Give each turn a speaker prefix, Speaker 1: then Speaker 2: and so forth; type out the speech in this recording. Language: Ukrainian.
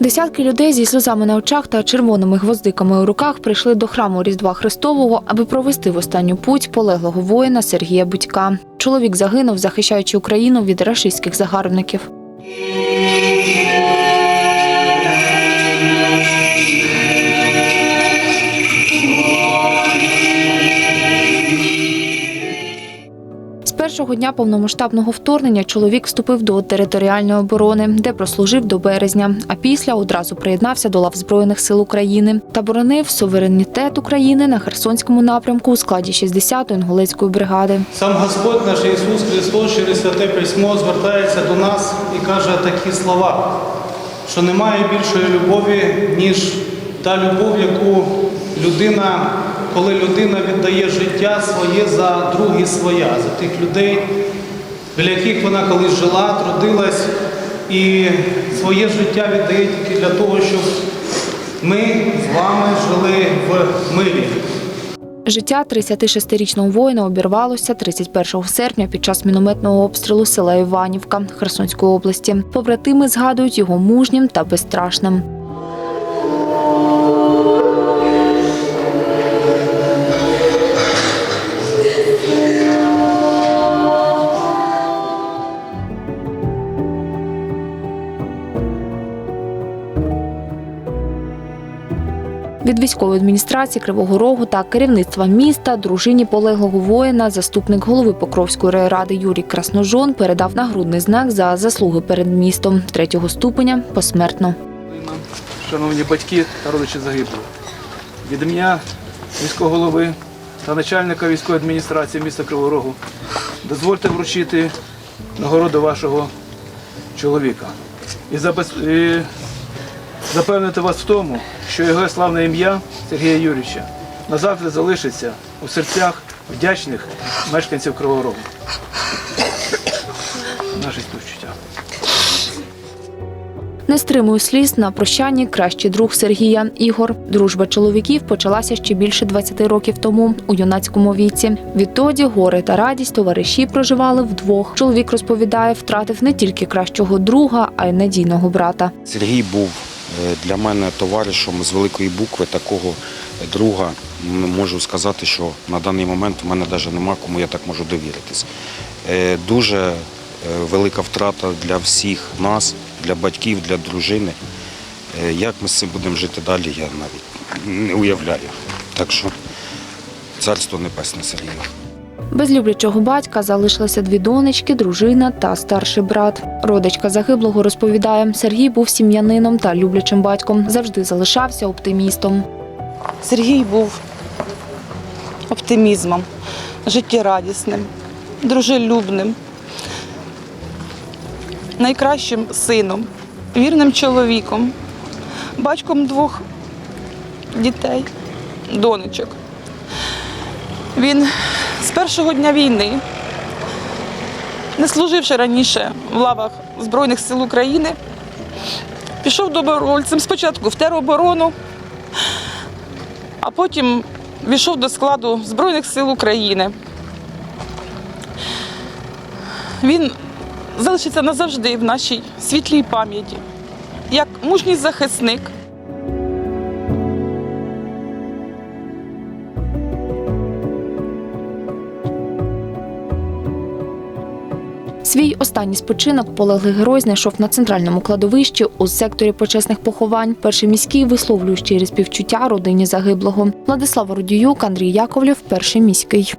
Speaker 1: Десятки людей зі сльозами на очах та червоними гвоздиками у руках прийшли до храму Різдва Христового, аби провести в останню путь полеглого воїна Сергія Будька. Чоловік загинув, захищаючи Україну від рашистських загарбників. Першого дня повномасштабного вторгнення чоловік вступив до територіальної оборони, де прослужив до березня. А після одразу приєднався до лав Збройних сил України та боронив суверенітет України на Херсонському напрямку у складі 60-ї інгулецької бригади.
Speaker 2: Сам Господь наш Ісус Христос через святе письмо звертається до нас і каже такі слова, що немає більшої любові, ніж та любов, яку людина, коли людина віддає життя своє за другі своя, за тих людей, біля яких вона колись жила, трудилась і своє життя віддає тільки для того, щоб ми з вами жили в мирі.
Speaker 1: Життя 36-річного воїна обірвалося 31 серпня під час мінометного обстрілу села Іванівка Херсонської області. Побратими згадують його мужнім та безстрашним. Від військової адміністрації Кривого Рогу та керівництва міста дружині полеглого воїна, заступник голови Покровської райради Юрій Красножон передав нагрудний знак за заслуги перед містом. Третього ступеня посмертно.
Speaker 3: Шановні батьки та родичі загиблих, від ім'я міського голови та начальника військової адміністрації міста Кривого Рогу дозвольте вручити нагороду вашого чоловіка. І, запевнити вас в тому, що його славне ім'я Сергія Юрійовича назавжди залишиться у серцях вдячних мешканців Кривого Рогу. Наші співчуття.
Speaker 1: Не стримує сліз на прощанні кращий друг Сергія Ігор. Дружба чоловіків почалася ще більше 20 років тому у юнацькому віці. Відтоді горе та радість товариші проживали вдвох. Чоловік розповідає, втратив не тільки кращого друга, а й надійного брата.
Speaker 4: Сергій був для мене товаришем з великої букви, такого друга. Можу сказати, що на даний момент у мене навіть нема кому я так можу довіритись. Е, Дуже е, велика втрата для всіх нас, для батьків, для дружини. Е, Як ми з цим будемо жити далі, я навіть не уявляю. Так що царство небесне Сергію.
Speaker 1: Без люблячого батька залишилися дві донечки, дружина та старший брат. Родичка загиблого розповідає, Сергій був сім'янином та люблячим батьком. Завжди залишався оптимістом.
Speaker 5: Сергій був оптимізмом, життєрадісним, дружелюбним, найкращим сином, вірним чоловіком, батьком двох дітей, донечок. Він з першого дня війни, не служивши раніше в лавах Збройних сил України, пішов добровольцем спочатку в тероборону, а потім війшов до складу Збройних сил України. Він залишиться назавжди в нашій світлій пам'яті, як мужній захисник.
Speaker 1: Свій останній спочинок полеглий герой знайшов на центральному кладовищі у секторі почесних поховань. Перший міський висловлює щирі співчуття родині загиблого. Владислав Родіюк, Андрій Яковлєв, перший міський.